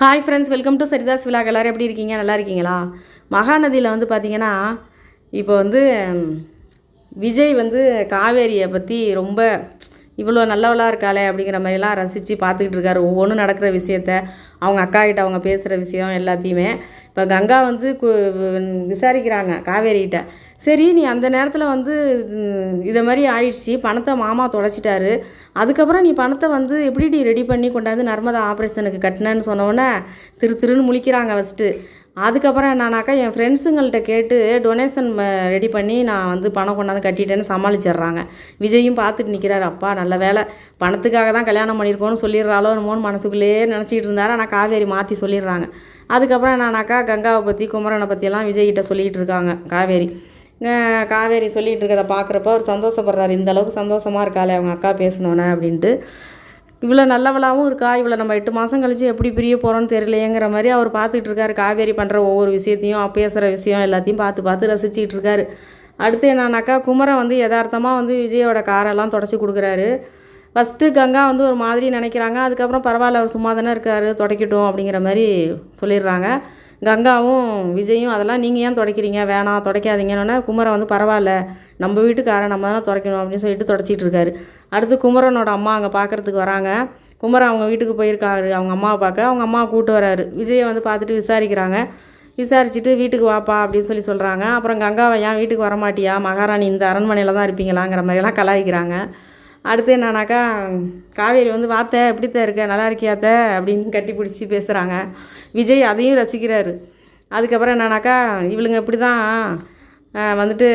Hi friends welcome to Saritha's vlog எல்லோரும் எப்படி இருக்கீங்க? நல்லா இருக்கீங்களா? மகாநதியில் வந்து பார்த்தீங்கன்னா இப்போ வந்து விஜய் வந்து காவேரியை பற்றி ரொம்ப இவ்வளோ நல்லவளாக இருக்காளே அப்படிங்கிற மாதிரிலாம் ரசித்து பார்த்துக்கிட்டு இருக்காரு. ஒவ்வொன்றும் நடக்கிற விஷயத்த அவங்க அக்கா கிட்ட அவங்க பேசுகிற விஷயம் எல்லாத்தையுமே. இப்போ கங்கா வந்து கு விசாரிக்கிறாங்க காவேரிகிட்ட. சரி நீ அந்த நேரத்தில் வந்து இதை மாதிரி ஆயிடுச்சு பணத்தை மாமா தொலைச்சிட்டாரு. அதுக்கப்புறம் நீ பணத்தை வந்து எப்படி ரெடி பண்ணி கொண்டாந்து நர்மதா ஆப்ரேஷனுக்கு கட்டினேன்னு சொன்னோன்னே திரு திருன்னு முழிக்கிறாங்க ஃபஸ்ட்டு அதுக்கப்புறம் என்னன்னாக்கா என் ஃப்ரெண்ட்ஸுங்கள்கிட்ட கேட்டு டொனேஷன் ரெடி பண்ணி நான் வந்து பணம் கொண்டாந்து கட்டிட்டேன்னு சமாளிச்சிடுறாங்க. விஜயும் பார்த்துட்டு நிற்கிறாரு அப்பா நல்ல வேலை. பணத்துக்காக தான் கல்யாணம் பண்ணியிருக்கோன்னு சொல்லிடுறாளோ என்னமோன்னு மனசுக்குள்ளேயே நினச்சிக்கிட்டு இருந்தாரு. ஆனால் காவேரி மாற்றி சொல்லிடுறாங்க. அதுக்கப்புறம் என்னன்னாக்கா கங்காவை பற்றி குமரனை பற்றியெல்லாம் விஜய்கிட்ட சொல்லிகிட்டு இருக்காங்க காவேரி. காவேரி சொல்லிகிட்டு இருக்கதை பார்க்குறப்ப அவர் சந்தோஷப்படுறாரு. இந்த அளவுக்கு சந்தோஷமாக இருக்காளே அவங்க அக்கா பேசினோன்னே அப்படின்ட்டு. இவ்வளோ நல்லவளாகவும் இருக்கா? இவ்வளோ நம்ம எட்டு மாதம் கழித்து எப்படி பிரிய போகிறோன்னு தெரியலையேங்கிற மாதிரி அவர் பார்த்துட்டு இருக்காரு. காவேரி பண்ணுற ஒவ்வொரு விஷயத்தையும் பேசுகிற விஷயம் எல்லாத்தையும் பார்த்து பார்த்து ரசிச்சுக்கிட்டு இருக்காரு. அடுத்து என்னன்னாக்கா குமரன் வந்து யதார்த்தமாக வந்து விஜயோட காரெல்லாம் தொடச்சி கொடுக்குறாரு. ஃபஸ்ட்டு கங்கா வந்து ஒரு மாதிரி நினைக்கிறாங்க. அதுக்கப்புறம் பரவாயில்ல அவர் சும்மா தானே இருக்கார் தொடக்கிட்டோம் அப்படிங்கிற மாதிரி சொல்லிடுறாங்க. கங்காவும் விஜயும் அதெல்லாம் நீங்கள் ஏன் துடைக்கிறீங்க? வேணாம் துடைக்காதீங்கன்னு குமரை வந்து பரவாயில்ல நம்ம வீட்டுக்காரன் நம்ம தானே துடைக்கணும் அப்படின்னு சொல்லிட்டு துடைச்சிட்டு இருக்காரு. அடுத்து குமரனோட அம்மா அங்கே பார்க்குறதுக்கு வராங்க. குமரன் அவங்க வீட்டுக்கு போயிருக்காரு அவங்க அம்மாவை பார்க்க. அவங்க அம்மாவை கூப்பிட்டு வராரு. விஜயை வந்து பார்த்துட்டு விசாரிக்கிறாங்க. விசாரிச்சுட்டு வீட்டுக்கு வாப்பா அப்படின்னு சொல்லி சொல்கிறாங்க அப்புறம் கங்காவை ஏன் வீட்டுக்கு வரமாட்டியா? மகாராணி இந்த அரண்மனையில் தான் இருப்பீங்களாங்கிற மாதிரிலாம் கலாய்க்கிறாங்க. அடுத்து என்னன்னாக்கா காவேரி வந்து வாத்த எப்படித்த இருக்க? நல்லா இருக்கியாத்த? அப்படின்னு கட்டி பிடிச்சி பேசுகிறாங்க விஜய் அதையும் ரசிக்கிறாரு. அதுக்கப்புறம் என்னன்னாக்கா இவளுங்க இப்படி தான் வந்துட்டு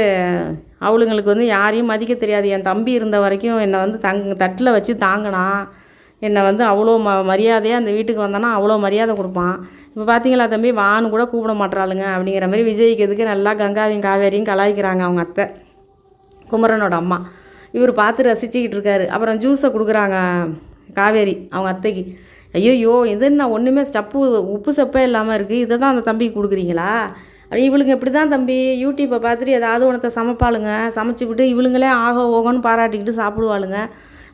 அவளுங்களுக்கு வந்து யாரையும் மதிக்க தெரியாது. என் தம்பி இருந்த வரைக்கும் என்னை வந்து தங் தட்டில் வச்சு தாங்கினான் என்னை வந்து அவ்வளோ ம மரியாதையாக அந்த வீட்டுக்கு வந்தானா அவ்வளோ மரியாதை கொடுப்பான். இப்போ பார்த்தீங்களா தம்பி வான்னு கூட கூப்பிட மாட்றாளுங்க. அப்படிங்கிற மாதிரி விஜய்க்கு எதுக்கு நல்லா கங்காவையும் காவேரியும் கலாய்க்கிறாங்க அவங்க அத்தை குமரனோட அம்மா. இவர் பார்த்து ரசிச்சுக்கிட்டு இருக்காரு. அப்புறம் ஜூஸை கொடுக்குறாங்க காவேரி அவங்க அத்தைக்கு. ஐயோயோ இது என்ன ஒன்றுமே சப்பு உப்பு சப்பே இல்லாமல் இருக்குது இதை தான் அந்த தம்பிக்கு கொடுக்குறீங்களா? அப்படி இவளுங்க இப்படி தான் தம்பி யூடியூப்பை பார்த்துட்டு ஏதாவது ஒன்றத்தை சமைப்பாளுங்க. சமைச்சு விட்டு இவளுங்களே ஆக ஓகோன்னு பாராட்டிக்கிட்டு சாப்பிடுவாளுங்க.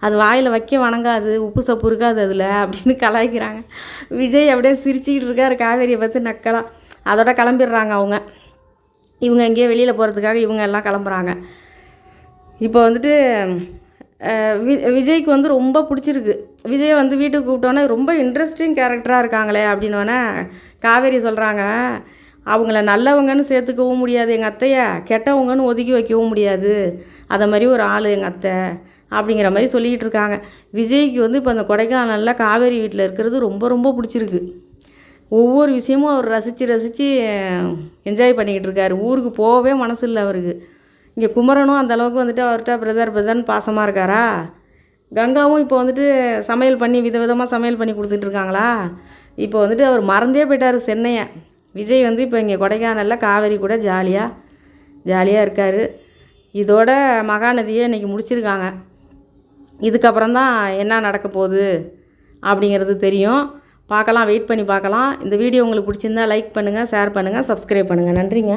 அது வாயில் வைக்க வணங்காது உப்பு சப்பு இருக்காது அதில் அப்படின்னு கலாய்க்கிறாங்க. விஜய் அப்படியே சிரிச்சுக்கிட்டு இருக்காரு காவேரியை பார்த்து நக்கலாக அதோட கிளம்பிடுறாங்க அவங்க. இவங்க எங்கேயோ வெளியில் போகிறதுக்காக இவங்க எல்லாம் கிளம்புறாங்க. இப்போ வந்துட்டு வி விஜய்க்கு வந்து ரொம்ப பிடிச்சிருக்கு. விஜய் வந்து வீட்டுக்கு கூப்பிட்டோன்னே ரொம்ப இன்ட்ரெஸ்டிங் கேரக்டராக இருக்காங்களே அப்படின்னோடனே காவேரி சொல்கிறாங்க அவங்கள நல்லவங்கன்னு சேர்த்துக்கவும் முடியாது எங்கள் அத்தையை கெட்டவங்கன்னு ஒதுக்கி வைக்கவும் முடியாது. அதை மாதிரி ஒரு ஆள் எங்கள் அத்தை அப்படிங்கிற மாதிரி சொல்லிக்கிட்டு இருக்காங்க. விஜய்க்கு வந்து இப்போ அந்த கொடைக்கானலில் காவேரி வீட்டில் இருக்கிறது ரொம்ப ரொம்ப பிடிச்சிருக்கு. ஒவ்வொரு விஷயமும் அவர் ரசித்து ரசித்து என்ஜாய் பண்ணிக்கிட்டு இருக்காரு. ஊருக்கு போகவே மனசு இல்லை அவருக்கு. இங்கே குமரனும் அந்த அளவுக்கு வந்துட்டு அவர்கிட்ட பிரதர் பிரதர்னு பாசமாக இருக்காரா? கங்காவும் இப்போ வந்துட்டு சமையல் பண்ணி விதவிதமாக சமையல் பண்ணி கொடுத்துட்ருக்காங்களா இப்போ வந்துட்டு அவர் மறந்தே போயிட்டார் சென்னையை. விஜய் வந்து இப்போ இங்கே கொடைக்கானலில் காவேரி கூட ஜாலியாக ஜாலியாக இருக்கார். இதோட மகாநதியை இன்றைக்கி முடிச்சிருக்காங்க. இதுக்கப்புறம் தான் என்ன நடக்க போகுது அப்படிங்கிறது தெரியும். பார்க்கலாம் வெயிட் பண்ணி பார்க்கலாம். இந்த வீடியோ உங்களுக்கு பிடிச்சிருந்தா லைக் பண்ணுங்கள் ஷேர் பண்ணுங்கள் சப்ஸ்கிரைப் பண்ணுங்கள் நன்றிங்க.